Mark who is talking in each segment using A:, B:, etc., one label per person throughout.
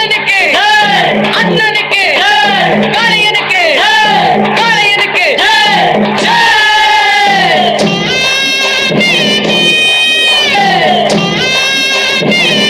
A: அண்ணனுக்கு அண்ணனுக்கு காளையனுக்கு காளையனுக்கு Yeah!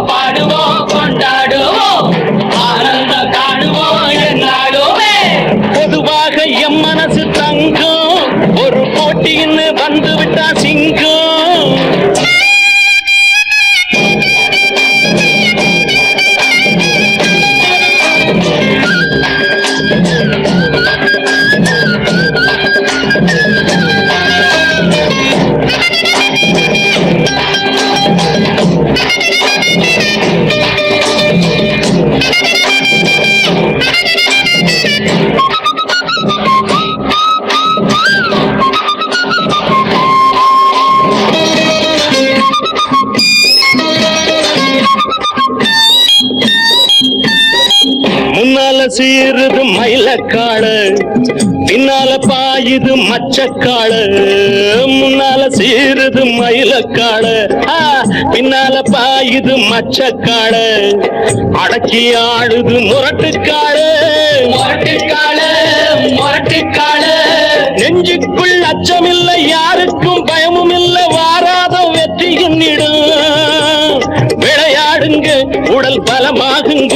B: ஆனந்தம்
A: முன்னால சீருது மயிலக்காடு பின்னால பாயுது மச்சக்காடு முன்னால சீருது மயிலக்காடு பின்னால பாயுது மச்சக்காடு அடக்கி ஆடுது முரட்டுக்காடு
B: முரட்டுக்கால முரட்டுக்கால
A: நெஞ்சுக்குள் அச்சமில்லை யாருக்கும் பயமும் இல்லை வாராத வெற்றி என்னிடும் விளையாடுங்க உடல் பலமாகுங்க.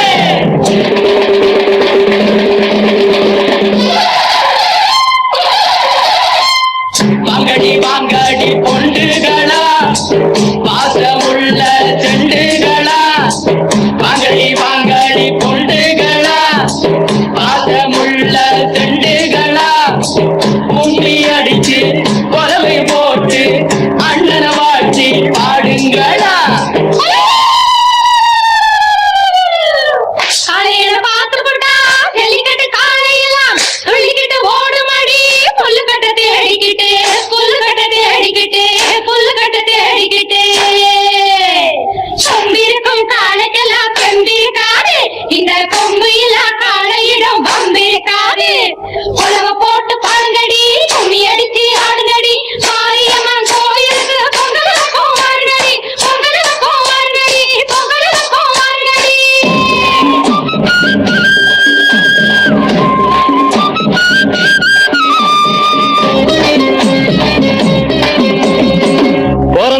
C: புல்லுக்கட்டை தேடிக்கிட்டு சொம்பிருக்கும் பெம்பிருக்காது இந்த கொம்பு இல்லா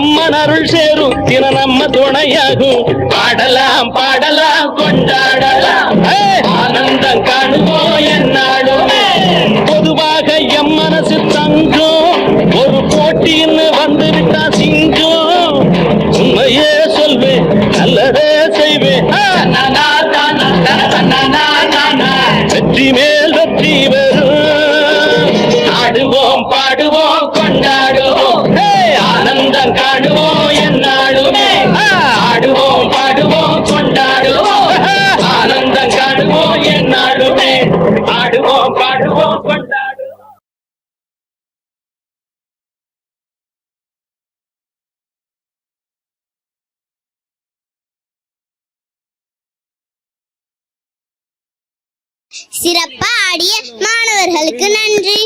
A: அம்மன் அருள் சேரும். தின நம்ம துணையாகும். பாடலாம் பாடலாம் கொண்டாடலாம்.
B: ஆனந்தம் காணுவோம் என்னாடுமே
A: பொதுவாக எம் மனசு தங்கம். ஒரு போட்டின்னு வந்து விட்டா சிங்கம். உண்மையே சொல்வேன் நல்லதே செய்வேன். வெற்றி மேல் வெற்றி வரும்.
B: ஆடுவோம் பாடுவோம் கொண்டாடுவோம். ஆனந்தம் காணுவோம் என்னாலுமே. ஆடுவோம் பாடுவோம் கொண்டாடுவோம் ஆனந்தம் காணுவோம் என்னாலுமே. ஆடுவோம் பாடுவோம் கொண்டாடுவோம்
D: சிறப்பா ஆடிய மாணவர்களுக்கு நன்றி.